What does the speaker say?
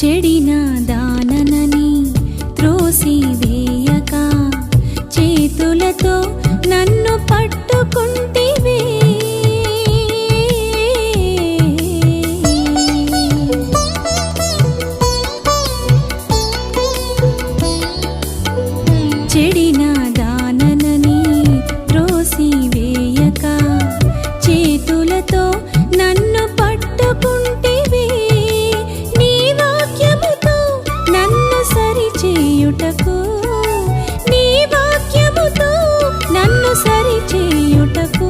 చెడిన సరిచేయుటకు